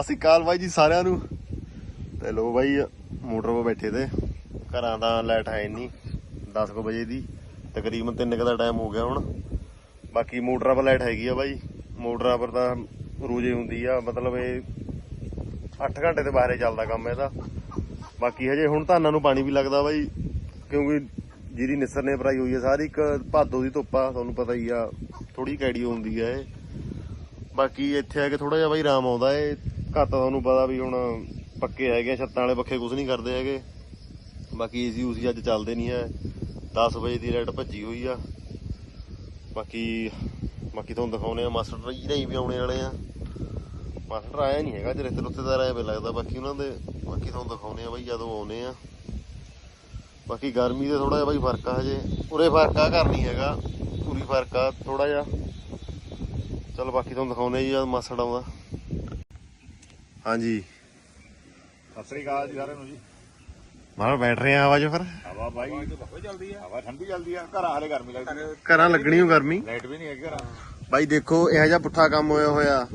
ਅਸੀਂ ਕਾਲ ਬਾਈ ਜੀ ਸਾਰਿਆਂ ਨੂੰ। ਤੇ ਲੋ ਬਾਈ, ਮੋਟਰ 'ਤੇ ਬੈਠੇ ਤੇ। ਘਰਾਂ ਦਾ ਲਾਈਟ ਹੈ ਨਹੀਂ 10 ਕੁ ਵਜੇ ਦੀ। ਤਕਰੀਬਨ 3 ਕੁ ਦਾ ਟਾਈਮ ਹੋ ਗਿਆ ਹੁਣ। ਬਾਕੀ ਮੋਟਰਾਂ 'ਪਰ ਲਾਈਟ ਹੈਗੀ ਆ ਬਾਈ। ਮੋਟਰਾਂ ਪਰ ਤਾਂ ਰੋਜ਼ੇ ਹੁੰਦੀ ਆ। ਮਤਲਬ ਇਹ 8 ਘੰਟੇ ਦੇ ਬਾਹਰੇ ਚੱਲਦਾ ਕੰਮ ਇਹਦਾ। ਬਾਕੀ ਹਜੇ ਹੁਣ ਧਾਨਾਂ ਨੂੰ ਪਾਣੀ ਵੀ ਲੱਗਦਾ ਬਾਈ। ਕਿਉਂਕਿ ਜਿਹਦੀ ਨਿਸਰ ਨੇ ਭਰਾਈ ਹੋਈ ਹੈ ਸਾਰੀ ਇੱਕ ਭਾਦੋ ਦੀ ਧੁੱਪ ਆ, ਤੁਹਾਨੂੰ ਪਤਾ ਹੀ ਆ। ਥੋੜੀ ਕੈੜੀ ਹੁੰਦੀ ਆ ਇਹ। ਬਾਕੀ ਇੱਥੇ ਆ ਕੇ ਥੋੜਾ ਜਿਹਾ ਬਾਈ ਆਰਾਮ ਆਉਂਦਾ ਏ। ਘਰ ਤੁਹਾਨੂੰ ਪਤਾ ਵੀ ਹੁਣ ਪੱਕੇ ਹੈਗੇ ਆ, ਛੱਤਾਂ ਵਾਲੇ ਪੱਖੇ ਕੁਝ ਨਹੀਂ ਕਰਦੇ ਹੈਗੇ। ਬਾਕੀ ਏਸੀ ਉਸੀ ਅੱਜ ਚੱਲਦੇ ਨਹੀਂ ਹੈ 10 ਵਜੇ ਦੀ ਲਾਈਟ ਭੱਜੀ ਹੋਈ ਆ। ਬਾਕੀ ਬਾਕੀ ਤੁਹਾਨੂੰ ਦਿਖਾਉਨੇ ਆ ਮਾਸਟਰ ਜੀ ਨਹੀਂ ਵੀ ਆਉਣੇ ਵਾਲੇ ਆ। ਮਾਸਟਰ ਆਇਆ ਨਹੀਂ ਹੈਗਾ ਅੱਜ ਰਿਸ਼ਤੇ ਰੁੱਤੇਦਾਰ ਆਇਆ ਵੇ ਲੱਗਦਾ। ਬਾਕੀ ਉਹਨਾਂ ਦੇ ਬਾਕੀ ਤੁਹਾਨੂੰ ਦਿਖਾਉਨੇ ਆ ਬਾਈ ਜਦੋਂ ਆਉਨੇ ਆ। ਬਾਕੀ ਗਰਮੀ ਦੇ ਥੋੜਾ ਜਿਹਾ ਬਾਈ ਫ਼ਰਕ ਆ ਹਜੇ। ਉਰੇ ਫ਼ਰਕ ਆ ਘਰ ਨਹੀਂ ਹੈਗਾ। ਪੂਰੀ ਫ਼ਰਕ ਆ ਥੋੜਾ ਜਿਹਾ। ਚਲ ਬਾਕੀ ਤੁਹਾਨੂੰ ਦਿਖਾਉਨੇ ਆ ਜੀ ਜਦ ਮਾਸੜ ਆਉਂਦਾ ਹਾਂਜੀ। ਸਤਿ ਸ੍ਰੀ ਅਕਾਲ ਜੀ ਸਾਰਿਆਂ ਨੂੰ ਜੀ। ਮਾਰ ਬੈਠ ਰਹੇ ਆ ਹਵਾ 'ਚ ਫਿਰ ਹਵਾ ਬਾਈ ਬਹੁਤ ਚੱਲਦੀ ਆ। ਹਵਾ ਠੰਡੀ ਚੱਲਦੀ ਆ ਘਰਾਂ ਹਾਲੇ ਗਰਮੀ ਲੱਗਦੀ। ਘਰਾਂ ਲੱਗਣੀ ਓ ਗਰਮੀ। ਲਾਈਟ ਵੀ ਨਹੀਂ ਹੈਗੀ ਘਰਾਂ। ਬਾਈ ਦੇਖੋ ਇਹੋ ਜਿਹਾ ਪੁੱਠਾ ਕੰਮ ਹੋਇਆ ਹੋਇਆ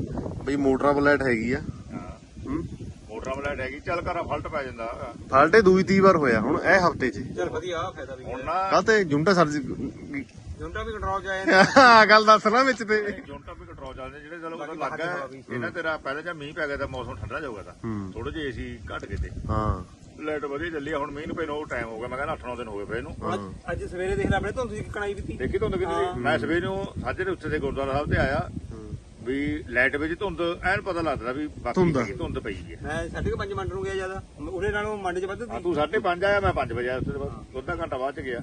ਬਈ ਮੋਟਰਾਂ ਬਲੈਟ ਹੈਗੀ ਆ। ਹਾਂ। ਹੂੰ? ਮੋਟਰਾਂ ਵਾਲਾ ਲਾਈਟ ਹੈਗੀ ਚੱਲ ਘਰਾਂ ਫਲਟ ਪੈ ਜਾਂਦਾ। ਫਾਲਟੇ ਦੂਈ ਤੀ ਵਾਰ ਹੋਇਆ ਹੁਣ ਇਹ ਹਫ਼ਤੇ 'ਚ। ਚੱਲ ਵਧੀਆ ਫਾਇਦਾ ਵੀ ਹੁਣ ਹੈ ਨਾ ਕੱਲ ਤੇ ਜੁੰਟਾ ਸਰ ਜੁੰਟਾ ਵੀ ਕੰਟਰੋਲ ਚ ਆ ਜਾਂਦਾ ਗੱਲ ਦੱਸ ਨਾ ਵਿੱਚ ਤੇ। ਜੁੰਟਾ ਵੀ ਕੰਟਰੋਲ ਚੱਲਦੇ ਜਿਹੜੇ ਚਲੋ ਬਾਕੀ ਲੱਗਾ ਬਾਹਰ ਦੀ ਹਵਾ ਵੀ। ਇਹਨਾਂ ਤੇਰਾ ਪਹਿਲੇ ਜਾਂ ਮੀਂਹ ਪੈ ਗਿਆ ਤਾਂ ਮੌਸਮ ਠੰਡਾ ਜਾਊਗਾ ਤਾਂ। ਹੂੰ। ਥੋੜੇ ਜਿਹੇ ਏਸੀ ਘਟ ਗਏ ਤੇ ਹਾਂ। ਲਾਈਟ ਵਧੀਆ ਚੱਲੀ ਆ, ਹੁਣ ਮੀਂਹ ਨੂੰ ਟਾਈਮ ਹੋ ਗਿਆ ਮੈਂ ਕਹਿੰਦਾ 8-9 ਦਿਨ ਹੋ ਗਏ ਪਏ ਇਹਨੂੰ। ਅੱਜ- ਅੱਜ ਸਵੇਰੇ ਦੇਖ ਲੈ ਆਪਣੇ ਧੁੰਦ ਦੀ ਕਣਾਈ ਵੀ ਤੀ। ਦੇਖੀ ਧੁੰਦ ਕਿੰਨੀ ਸੀ? ਮੈਂ ਸਵੇਰ ਨੂੰ ਸਾਜੇ ਦੇ ਉੱਤੇ ਦੇ ਗੁਰਦੁਆਰਾ ਸਾਹਿਬ ਤੇ ਆਇਆ ਵੀ ਲਾਈਟ ਵਿੱਚ ਧੁੰਦ ਐਨ ਪਤਾ ਲੱਗਦਾ ਵੀ ਬਾਕੀ ਧੁੰਦ। ਆ। ਕੀ ਧੁੰਦ ਪਈ ਹੈ। ਮੈਂ ਸਾਢੇ ਕੁ ਪੰਜ ਮੰਡ ਨੂੰ ਗਿਆ ਜ਼ਿਆਦਾ। ਉਹਦੇ ਨਾਲੋਂ ਮੰਡ ਚ ਵੱਧ ਹਾਂ ਤੀ ਤੂੰ 5:30 ਆਇਆ ਮੈਂ 5 ਵਜੇ ਆਇਆ ਉਸ ਤੋਂ ਬਾਅਦ ਅੱਧਾ ਘੰਟਾ ਬਾਅਦ ਚ ਗਿਆ।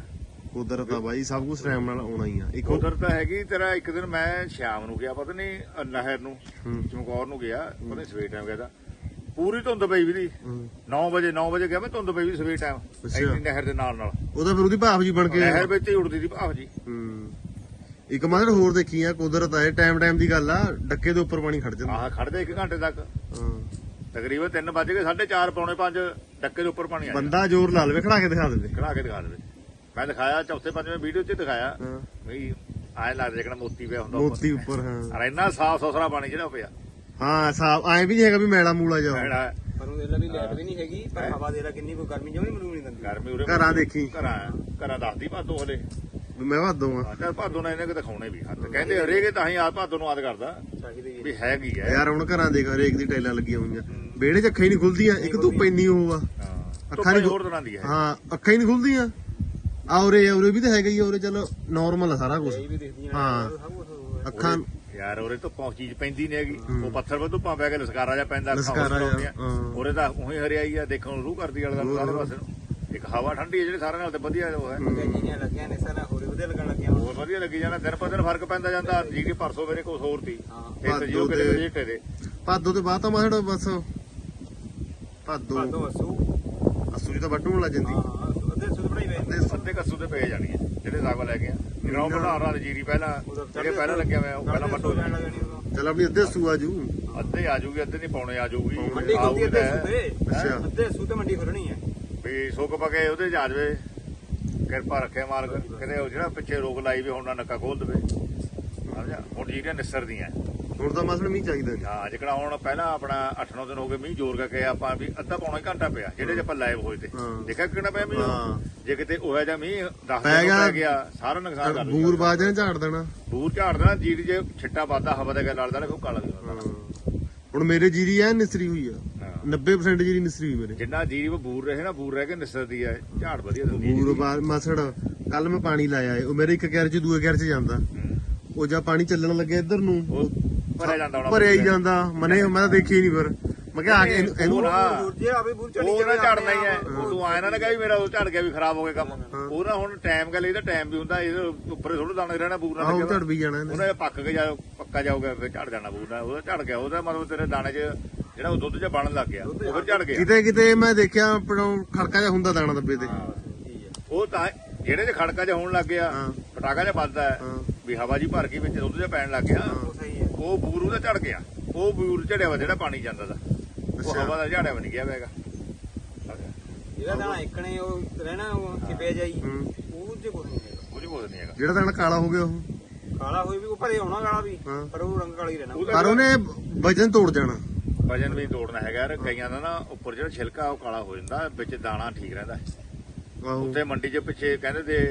ਕੁਦਰਤ ਆ ਬਾਈ ਸਭ ਕੁਝ ਟਾਈਮ ਨਾਲ ਆਉਣਾ ਹੀ ਆ। ਇੱਕ ਉਧਰ ਤਾਂ ਹੈਗੀ ਤੇਰਾ ਇੱਕ ਦਿਨ ਮੈਂ ਸ਼ਾਮ ਨੂੰ ਗਿਆ ਪਤਾ ਨਹੀਂ ਨਹਿਰ ਨੂੰ ਹੂੰ। ਚਮਕੌਰ ਨੂੰ ਗਿਆ ਪਤਾ ਨਹੀਂ ਸਵੇਰ ਟਾਈਮ ਗਿਆ ਤਾਂ। ਪੂਰੀ ਧੁੰਦ ਪਈ ਵੀ ਦੀ। ਹੂੰ। 9 ਵਜੇ 9 ਵਜੇ ਗਿਆ ਮੈਂ ਧੁੰਦ ਪਈ ਵੀ ਸਵੇਰ ਟਾਈਮ ਅੱਛਾ। ਨਹਿਰ ਦੇ ਨਾਲ ਨਾਲ। ਉਹਦਾ ਫਿਰ ਉਹਦੀ ਭਾਫ ਜੀ ਬਣ ਕੇ ਨਹਿਰ ਵਿੱਚ ਹੀ ਉੜਦੀ ਦੀ ਭਾਵ ਜੀ। ਹੂੰ। ਇੱਕ ਮਾਦਰ ਹੋਰ ਦੇਖੀ ਆ ਕੁਦਰਤ ਆ ਇਹ ਟਾਈਮ ਟਾਈਮ ਦੀ ਗੱਲ ਆ ਡੱਕੇ ਦੇ ਉੱਪਰ ਪਾਣੀ ਖੜ ਜਾਂਦਾ। ਆਹ ਖੜਦੇ 1 ਘੰਟੇ ਤੱਕ। ਹਾਂ। ਤਕਰੀਬਨ 3 ਵਜ ਕੇ 4:30 ਪੌਣੇ 5 ਡੱਕੇ ਦੇ ਉੱਪਰ ਪਾਣੀ ਆ ਜਾਂਦਾ। ਬੰਦਾ ਜ਼ੋਰ ਲਾ ਲਵੇ ਖੜਾ ਕੇ ਦਿਖਾ ਦੇਵੇ ਖੜਾ ਕੇ ਦਿਖਾ ਦੇਵੇ ਮੈਂ ਦਿਖਾਇਆ ਚੌਥੇ ਪੰਜਵੇਂ ਵੀਡੀਓ 'ਚ ਦਿਖਾਇਆ। ਹਾਂ। ਵੀ ਆਏ ਲੱਗਦਾ ਜਿਹੜਾ ਮੋਤੀ ਪਿਆ ਹੁੰਦਾ ਮੋਤੀ ਉੱਪਰ। ਹਾਂ। ਔਰ ਇੰਨਾ ਸਾਫ਼ ਸੁਥਰਾ ਪਾਣੀ ਜਿਹੜਾ ਪਿਆ। ਹਾਂ ਸਾਬ ਐ ਵੀ ਨਹੀਂ ਹੈਗਾ ਵੀ ਮੈਲਾ ਮੂਲਾ ਜਾ ਜਿਹੜਾ ਪਰ ਉਹ ਲੈ ਵੀ ਲਾਈਟ ਵੀ ਨਹੀਂ ਹੈਗੀ ਪਰ ਹਵਾ ਦੇ ਲੈ ਕਿੰਨੀ ਕੋਈ ਗਰਮੀ ਜਮੀ ਮਰੂ ਨਹੀਂ ਦਿੰਦੀ। ਗਰਮੀ ਉਰੇ ਘਰਾਂ ਦੇਖੀ। ਘਰਾਂ ਘਰਾਂ ਦੱਸਦੀ ਭਾਦੋ ਹਲੇ। ਵੀ ਮੈਂ ਵਾਦੋਂ ਆ। ਚੱਲ ਭਾਦੋ ਨਾਲ ਇਹਨੇ ਕਿ ਦਿਖਾਉਣੇ ਵੀ ਹੱਥ। ਕਹਿੰਦੇ ਹਰੇਕ ਤਾਂ ਹੀ ਆ ਭਾਦੋ ਨੂੰ ਯਾਦ ਕਰਦਾ। ਚਾਹੀਦੀ ਵੀ ਹੈ ਕੀ ਹੈ। ਯਾਰ ਹੁਣ ਘਰਾਂ ਦੇਖ ਹਰੇਕ ਦੀ ਟਾਈਲਾਂ ਲੱਗੀਆਂ ਹੋਈਆਂ। ਵਿਹੜੇ 'ਚ ਅੱਖਾਂ ਹੀ ਨਹੀਂ ਖੁੱਲਦੀਆਂ ਇੱਕ ਧੁੱਪ ਇੰਨੀ ਉਹ ਆ। ਅੱਖਾਂ ਅੱਖਾਂ ਨੀ- ਹੋਰ ਤਰ੍ਹਾਂ ਦੀ ਹੈ। ਹਾਂ ਅੱਖਾਂ ਹੀ ਨਹੀਂ ਖੁੱਲਦੀਆਂ। ਉਰੇ ਉਰੇ ਵੀ ਤਾਂ ਹੈਗਾ ਹੀ ਉਰੇ ਚਲੋ ਨਾਰਮਲ ਆ ਸਾਰਾ ਕੁਝ ਹਾਂ। ਅੱਖਾਂ ਯਾਰ ਉਰੇ ਤੋਂ ਪਹੁੰਚ ਚੀਜ਼ ਪੈਂਦੀ ਨਹੀਂ ਹੈਗੀ। ਉਹ ਪੱਥਰ ਵਾ ਧੁੱਪਾਂ ਪੈ ਕੇ ਲਸਕਾਰਾ ਜਾਂ ਪੈਂਦਾ ਅੱਖਾਂ ਲਸਕਾਰਾ ਹੋਰ ਜਿਹਾ, ਹੁੰਦੀਆਂ। ਹਾਂ। ਉਰੇ ਤਾਂ ਉਹੀ ਹਰਿਆਈ ਆ ਦੇਖਣ ਨੂੰ ਰੂਹ ਕਰਦੀ ਵਾਲੇ ਦਾ ਸਾਰੇ ਪਾਸੇ ਨੂੰ। ਇੱਕ ਹਵਾ ਠੰਡੀ ਹੈ ਜਿਹੜੀ ਸਾਰਿਆਂ ਨਾਲ ਤੇ ਵਧੀਆ ਉਹ ਹੈ। ਤੇ ਜੀਆਂ ਲੱਗੀਆਂ ਨੇ ਸਾਰਾ ਹੋਰ ਵਧੀਆ ਲੱਗਣ ਲੱਗਿਆ। ਹੋਰ ਵਧੀਆ ਲੱਗੀ ਜਾਣਾ ਦਿਨ ਪਰ ਦਿਨ ਫ਼ਰਕ ਪੈਂਦਾ ਜਾਂਦਾ। ਜੀ ਕਿ ਪਰਸੋਂ ਮੇਰੇ ਕੋਲ ਹੋਰ ਸੀ। ਹਾਂ। ਇਹ ਤਾਂ ਜੀਓ ਕਿਤੇ ਵਜੇ ਤੇ ਭਾਦੋ ਤੇ ਬਾਅਦ ਤਾਂ ਮਾਹੜ ਬਸ। ਭਾਦੋ। ਬਾਦੋਂ ਅਸੂ। ਅਸੂ ਜੀ ਤਾਂ ਵੱਟੂ ਲੱਗ ਜਾਂਦੀ। ਹਾਂ ਅੱਧੇ ਅੱਧੇ ਕੱਸੂ ਤੇ ਪਏ ਜਾਣੀ ਹੈ ਜਿਹੜੇ ਸਾਗ ਲੈ ਕੇ ਆ। ਗਰਾਉਂ ਬਣਾ ਦੀ ਜੀਰੀ ਪਹਿਲਾਂ ਜਿਹੜੇ ਪਹਿਲਾਂ ਲੱਗਿਆ ਹੋਇਆ ਉਹ ਪਹਿਲਾਂ ਉਦੋਂ ਚਲ ਆਪਣੀ ਅੱਧੇ ਅਸੂ ਆਜੂ ਅੱਧੇ ਆ ਜੂਗੀ ਅੱਧੇ ਨਹੀਂ ਪਾਉਣੇ ਆ ਜੂਗੀ। ਮੰਡੀ ਖੁੱਲਦੀ ਅੱਧੇ ਸੁਧੇ ਅੱਛਾ। ਅੱਧੇ ਸੁਧ ਮੰਡੀ ਖੁੱਲਣੀ ਹੈ। ਵੀ ਸੁੱਕ ਪਕੇ ਉਹਦੇ ਜਾ ਜਵੇ। ਕਿਰਪਾ ਰੱਖੇ ਮਾਲਕ ਕਿਤੇ ਉਹ ਜਿਹੜਾ ਪਿੱਛੇ ਰੋਕ ਲਾਈ ਵੀ ਹੁਣ ਨਾ ਨੱਕਾ ਖੋਲ ਦੇਵੇ। ਸਮਝਿਆ? ਹੁਣ ਜੀਰੀਆਂ ਨਿਸਰਦੀਆਂ। ਹੁਣ ਤਾਂ ਮਸਲ ਮੀਂਹ ਚਾਹੀਦਾ ਨਹੀਂ ਹਾਂ ਜਿਕੜਾ ਹੁਣ ਪਹਿਲਾਂ ਆਪਣਾ 8-9 ਦਿਨ ਹੋ ਗਏ ਮੀਂਹ ਜ਼ੋਰ ਕਰਕੇ ਆਪਾਂ ਵੀ ਅੱਧਾ ਪੌਣਾ ਘੰਟਾ ਪਿਆ ਜਿਹੜੇ ਆਪਾਂ ਲਾਈਵ ਹੋਏ ਤੇ। ਦੇਖਿਆ ਕਿੰਨਾ ਪਿਆ ਮੀਂਹ। ਜੇ ਕਿਤੇ ਹੋਇਆ ਜਾਂ ਮੀਂਹ 10 ਪੈ ਦਿਨ ਗਿਆ। ਪੈ ਗਿਆ ਸਾਰਾ ਨੁਕਸਾਨ ਕਰ ਦੂਗਾ ਬੂਰ ਬਾਜ ਝਾੜ ਦੇਣਾ। ਬੂਰ ਝਾੜ ਦੇਣਾ ਜੀਰੀ ਜੇ ਛਿੱਟਾ ਵੱਧਦਾ ਹਵਾ ਦੇ ਗੱਲ ਲੜਦਾ ਨਾ ਕਾਲਾ ਹਾਂ। ਲੱਗਦਾ। ਹੁਣ ਮੇਰੇ ਜੀਰੀ ਐ ਨਿਸਰੀ ਹੋਈ ਆ। ਹਾਂ। 90% ਜੀਰੀ ਨਿਸਰੀ ਹੋਈ ਮੇਰੇ। ਜਿੰਨਾ ਜੀਰੀ ਬੂਰ ਰਹੇ ਨਾ ਬੂਰ ਰਹਿ ਕੇ ਨਿਸਰਦੀ ਆ ਝਾੜ ਵਧੀਆ ਦਿੰਦੀ ਬੂਰ ਮਸੜ ਕੱਲ ਮੈਂ ਪਾਣੀ ਲਾਇਆ ਉਹ ਮੇਰੇ ਇੱਕ ਕਿਆਰ ਚ ਦੂਏ ਕਿਆਰ ਚ ਜਾਂਦਾ। ਉਹ ਜਾਂ ਪਾਣੀ ਚੱਲਣ ਲੱਗਿਆ ਇੱਧਰ ਨੂੰ ਭਰਿਆ ਜਾਂਦਾ ਹੋਣਾ ਭਰਿਆ ਹੀ ਜਾਂਦਾ ਮਨੇ ਮੈਂ ਤਾਂ ਦੇਖੀ ਨਹੀਂ ਫਿਰ। ਮੈਂ ਕਿਹਾ ਆ ਕੇ ਇਹਨੂੰ- ਨਾ- ਜੇ ਆਵੇ ਬੂਰ ਚੜੀ ਉਹ ਨਾ ਝੜਨਾ ਹੀ ਹੈ। ਤੂੰ ਆਇਆ ਨਾ ਕਹੀ ਮੇਰਾ ਉਹ ਝੜ ਗਿਆ ਵੀ ਖਰਾਬ ਹੋ ਗਿਆ ਕੰਮ। ਉਹ ਨਾ ਹੁਣ ਟਾਈਮ ਗੱਲ ਇਹਦਾ ਟਾਈਮ ਵੀ ਹੁੰਦਾ ਇਹਦੇ ਉੱਪਰੇ ਥੋੜਾ ਦਾਣੇ ਰਹਿਣਾ ਬੂਰ ਨਾਲ ਆਹੋ ਲੱਗਿਆ ਝੜ ਵੀ ਜਾਣਾ ਇਹਨੇ। ਉਹਨੇ ਪੱਕ ਕੇ ਜਾ ਪੱਕਾ ਜਾਊਗਾ ਫਿਰ ਝੜ ਜਾਣਾ ਬੂਰ ਨਾਲ। ਉਹਦਾ ਝੜ ਗਿਆ ਉਹਦਾ ਮਤਲਬ ਤੇਰੇ ਦਾਣੇ 'ਚ ਜਿਹੜਾ ਉਹ ਦੁੱਧ 'ਚ ਬਣਨ ਲੱਗ ਗਿਆ ਉਹ ਫਿਰ ਝੜ ਗਿਆ। ਕਿਤੇ ਕਿਤੇ ਮੈਂ ਦੇਖਿਆ ਆਪਣਾ ਖੜਕਾ ਜਿਹਾ ਹੁੰਦਾ ਦਾਣਾ ਦੱਬੇ ਤੇ। ਉਹ ਤਾਂ ਜਿਹੜੇ 'ਚ ਖੜਕਾ ਜਿਹਾ ਹੋਣ ਲੱਗ ਗਿਆ ਹਾਂ। ਪਟਾਕਾ ਜਿਹਾ ਵੱਜਦਾ ਹੈ ਹਾਂ। ਵੀ ਹਵਾ ਜੀ ਭਰ ਕੇ ਵਿੱਚ ਦੁੱਧ 'ਚ ਪੈਣ ਲੱਗ ਗਿਆ। ਉਹ ਬੂਰ ਉਹਦਾ ਝੜ ਗਿਆ। ਉਹ ਬੂਰ ਝੜਿਆ ਵਾ ਜਿਹੜਾ ਪਾਣੀ ਜਾਂਦਾ ਦਾ। ਉਹ। ਹਵਾ ਦਾ ਝਾੜਿਆ ਬਣ ਗਿਆ ਵੈਗਾ ਇਹਦਾ ਦਾਣਾ ਇੱਕਣੇ ਉਹ ਰਹਿਣਾ ਉਹ ਚਿਪਿਆ ਜਾਈ। ਉਹ ਜੇ ਕੁਝ ਨਹੀਂ ਹੈਗਾ। ਕੁਝ ਬੋਲ ਨਹੀਂ ਹੈਗਾ। ਜਿਹੜਾ ਦਾਣਾ ਕਾਲਾ ਹੋ ਗਿਆ ਉਹ। ਕਾਲਾ ਹੋਈ ਵੀ ਉਹ ਭਰੇ ਆਉਣਾ ਕਾਲਾ ਵੀ। ਪਰ ਉਹ ਰੰਗ ਕਾਲਾ ਹੀ ਰਹਿਣਾ। ਪਰ ਉਹਨੇ ਵਜਨ ਤੋੜ ਜਾਣਾ। ਵਜਨ ਵੀ ਤੋੜਨਾ ਹੈਗਾ ਯਾਰ। ਕਈਆਂ ਦਾ ਨਾ ਉੱਪਰ ਜਿਹੜਾ ਛਿਲਕਾ ਉਹ ਕਾਲਾ ਹੋ ਜਾਂਦਾ ਵਿੱਚ ਦਾਣਾ ਠੀਕ ਰਹਿੰਦਾ। ਉੱਤੇ ਮੰਡੀ 'ਚ ਪਿੱਛੇ ਕਹਿੰਦੇ ਤੇ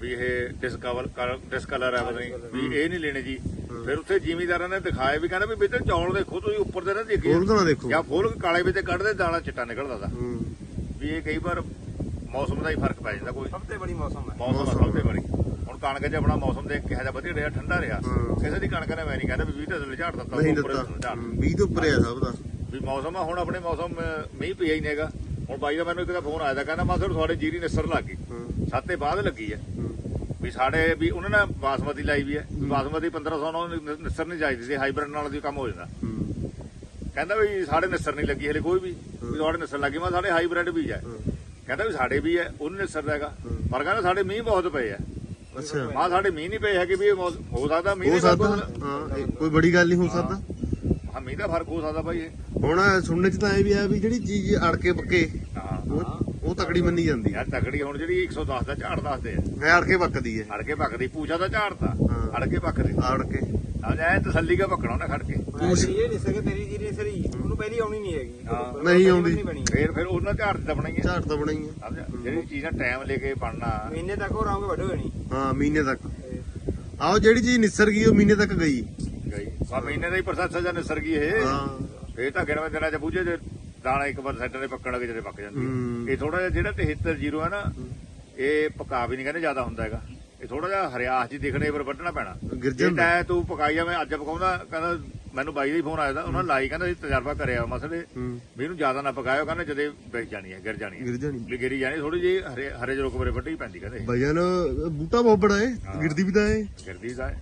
ਵੀ ਇਹ ਡਿਸਕਵਰ ਡਿਸਕਲਰ ਹੈ ਪਤਾ ਨਹੀਂ ਵੀ ਇਹ ਨਹੀਂ ਲੈਣੇ ਜੀ। ਫਿਰ ਉੱਥੇ ਜ਼ਿਮੀਦਾਰਾਂ ਨੇ ਦਿਖਾਇਆ ਵੀ ਕਹਿੰਦਾ ਵੀ ਵਿੱਚ ਚੌਲ ਦੇਖੋ ਤੁਸੀਂ ਉੱਪਰ ਦੇ ਨਾ ਦੇਖੀ ਖੋਲ ਕੇ ਨਾ ਦੇਖੋ। ਜਾਂ ਫੁੱਲ ਕਾਲੇ ਵਿੱਚ ਕੱਢਦੇ ਦਾਣਾ ਚਿੱਟਾ ਨਿਕਲਦਾ ਦਾ। ਹੂੰ। ਵੀ ਇਹ ਕਈ ਵਾਰ ਮੌਸਮ ਦਾ ਹੀ ਫ਼ਰਕ ਪੈ ਜਾਂਦਾ ਕੋਈ। ਸਭ ਤੋਂ ਬੜੀ ਮੌਸਮ ਹੈ। ਮੌਸਮ ਦਾ ਸਭ ਤੋਂ ਬੜੀ। ਹੁਣ ਕਣਕ 'ਚ ਆਪਣਾ ਮੌਸਮ ਦੇਖ ਕੇ ਹਜਾ ਵਧੀਆ ਰਿਹਾ ਠੰਡਾ ਰਿਹਾ। ਕਿਸੇ ਦੀ ਕਣਕ ਨੇ ਮੈਂ ਨਹੀਂ ਕਹਿੰਦਾ ਵੀ 20 ਢੱਲ ਝਾੜ ਦਿੱਤਾ ਨਹੀਂ ਉੱਪਰ ਦਿੱਤਾ। ਝਾੜ 20 ਤੋਂ ਉੱਪਰ ਆ ਸਭ ਦਾ। ਵੀ ਮੌਸਮ ਆ ਹੁਣ ਆਪਣੇ ਮੌਸਮ ਮੀਂਹ ਪਿਆ ਹੀ ਨਹੀਂਗਾ ਹੁਣ ਬਾਈ ਦਾ ਮੈਨੂੰ ਇੱਕ ਦਾ ਫੋਨ ਆਇਆ ਤਾਂ ਕਹਿੰਦਾ ਮਾਸੜ ਤੁਹਾਡੇ ਜੀਰੀ ਨਿਸਰ ਲੱਗ ਗਈ। ਸਾਤੇ ਬਾਅਦ ਲੱਗੀ ਹੂੰ। ਵੀ ਸਾਡੇ ਵੀ ਉਹਨਾਂ ਨੇ ਬਾਸਮਤੀ ਲਾਈ ਵੀ ਹੈ। ਵੀ ਬਾਸਮਤੀ 1500 ਨੂੰ ਨਿਸਰ ਨਹੀਂ ਚਾਹੀਦੀ ਸੀ ਹਾਈਬ੍ਰਿਡ ਨਾਲ ਦੀ ਕੰਮ ਹੋ ਜਾਂਦਾ। ਕਹਿੰਦਾ ਵੀ ਸਾਡੇ ਨਿਸਰ ਨਹੀਂ ਲੱਗੀ ਹਲੇ ਕੋਈ ਵੀ ਵੀ ਤੁਹਾਡੇ ਨਿਸਰ ਲੱਗੀ। ਮੈਂ ਸਾਡੇ ਹਾਈਬ੍ਰਿਡ ਬੀਜ ਹੈ। ਕਹਿੰਦਾ ਵੀ ਸਾਡੇ ਵੀ ਹੈ ਉਹਨੂੰ ਨਿਸਰ ਹੈਗਾ। ਪਰ ਕਹਿੰਦਾ ਸਾਡੇ ਮੀਂਹ ਬਹੁਤ ਪਏ ਆ। ਅੱਛਾ। ਮਾਂ ਸਾਡੇ ਮੀਂਹ ਨਹੀਂ ਪਏ ਹੈਗੇ ਵੀ ਹੋ ਸਕਦਾ ਮੀਂਹ ਹੋ ਦੇ ਸਕਦਾ। ਕੋਈ ਬੜੀ ਗੱਲ ਨਹੀਂ ਹੋ ਸਕਦਾ। ਹਾਂ। ਮੀਂਹ ਦਾ ਫ਼ਰਕ ਹੋ ਸਕਦਾ ਭਾਈ ਹੁਣ ਸੁਣਨੇ ਚ ਤਾਂ ਇਹ ਵੀ ਆ ਵੀ ਜਿਹੜੀ ਚੀਜ਼ ਅੜ ਕੇ ਪੱਕੇ ਹਾਂ। ਉਹ ਤਕੜੀ ਮੰਨੀ ਜਾਂਦੀ ਹੈ ਯਾਰ ਤਕੜੀ ਹੁਣ ਜਿਹੜੀ 110 ਦਾ ਝਾੜ ਦੱਸਦੇ ਆ। ਹੈ ਅੜ ਕੇ ਪੱਕਦੀ ਹੈ ਅੜ ਕੇ ਪੂਛਾ ਦਾ ਝਾੜ ਤਾਂ। ਹਾਂ। ਅੜ ਕੇ ਸਮਝ ਆਇਆ ਤਸੱਲੀ ਕਾ ਪੱਕਣਾ ਉਹਨੇ ਖੜ ਕੇ। ਤੂੰ ਇਹ ਨਹੀਂ ਸਕੇ ਤੇਰੀ ਜੀਰੀ ਸਰੀ ਉਹਨੂੰ ਪਹਿਲੀ ਆਉਣੀ ਨਹੀਂ ਹੈਗੀ। ਹਾਂ। ਨਹੀਂ ਆਉਂਦੀ। ਨਹੀਂ ਬਣੀ। ਫੇਰ ਫਿਰ ਉਹਨਾਂ ਝਾੜ ਤੇ ਹੀ ਹੈ ਝਾੜ ਤਾਂ ਬਣਾਈ ਹੈ ਜਿਹੜੀ ਚੀਜ਼ਾਂ ਟਾਈਮ ਲੈ ਕੇ ਬਣਨਾ। ਮਹੀਨੇ ਤੱਕ ਉਹ ਰੰਗ ਵੱਢੋ ਨਹੀਂ ਹਾਂ ਮਹੀਨੇ ਤੱਕ। ਆਹੋ ਜਿਹੜੀ ਚੀਜ਼ ਨਿਸਰ ਗਈ ਉਹ ਮਹੀਨੇ ਤੱਕ ਗਈ। ਗਈ। ਆ ਮਹੀਨੇ ਦਾ ਹੀ ਪ੍ਰੋਸੈਸ ਜਾਂ ਨਿਸਰ ਗਈ ਇਹ। ਹਾਂ। ਫੇਰ ਤਾਂ ਗਿਣਵੇਂ ਦਿਨਾਂ ਚ ਬੂਝੇ ਜੇ ਦਾਣਾ ਇੱਕ ਵਾਰ ਸੈੱਟ ਦੇ ਪੱਕਣ ਲੱਗੇ ਜਦੋਂ ਪੱਕ ਜਾਂਦੀ ਹੂੰ। ਹੈ। ਇਹ ਥੋੜਾ ਜਿਹਾ ਜਿਹੜਾ 73 ਜ਼ੀਰੋ ਹੈ ਨਾ ਇਹ ਪਕਾ ਵੀ ਨਹੀਂ ਕਹਿੰਦੇ ਜ਼ਿਆਦਾ ਹੁੰਦਾ ਹੈਗਾ। ਇਹ ਥੋੜਾ ਜਿਹਾ ਹਰਿਆਸ ਜੀ ਦਿਖਣੇ ਪਰ ਵੱਢਣਾ ਪੈਣਾ। ਗਿਰ ਜੇ ਜਾਂਦਾ ਤੈ ਤੂੰ ਪਕਾਈ ਆ ਮੈਂ ਅੱਜ ਪਕਾਉਂਦਾ ਕਹਿੰਦਾ ਮੈਨੂੰ ਬਾਈ ਦਾ ਹੀ ਫੋਨ ਆਇਆ ਦਾ ਉਹਨਾਂ ਲਾਈ ਕਹਿੰਦਾ ਜੀ ਤਜਰਬਾ ਕਰਿਆ ਮਸਲੇ ਹੂੰ। ਵੀ ਇਹਨੂੰ ਜ਼ਿਆਦਾ ਨਾ ਪਕਾਇਓ ਕਹਿੰਦਾ ਜਦੇ ਵਿਕ ਜਾਣੀ ਹੈ ਗਿਰ ਜਾਣੀ ਹੈ। ਗਿਰ ਜਾਣੀ। ਵੀ ਗਿਰੀ ਜਾਣੀ ਥੋੜੀ ਜਿਹੀ ਹਰੇ ਹਰੇ ਜਿਹੇ ਰੁਕਬਰੇ ਵੱਢੀ ਪੈਂਦੀ ਕਹਿੰਦੇ। ਭਜਨ ਬੂਟਾ ਬਹੁਤ ਬੜਾ ਏ ਗਿਰਦੀ ਵੀ ਤਾਂ ਏ। ਗਿਰਦੀ ਦਾ ਹੈ।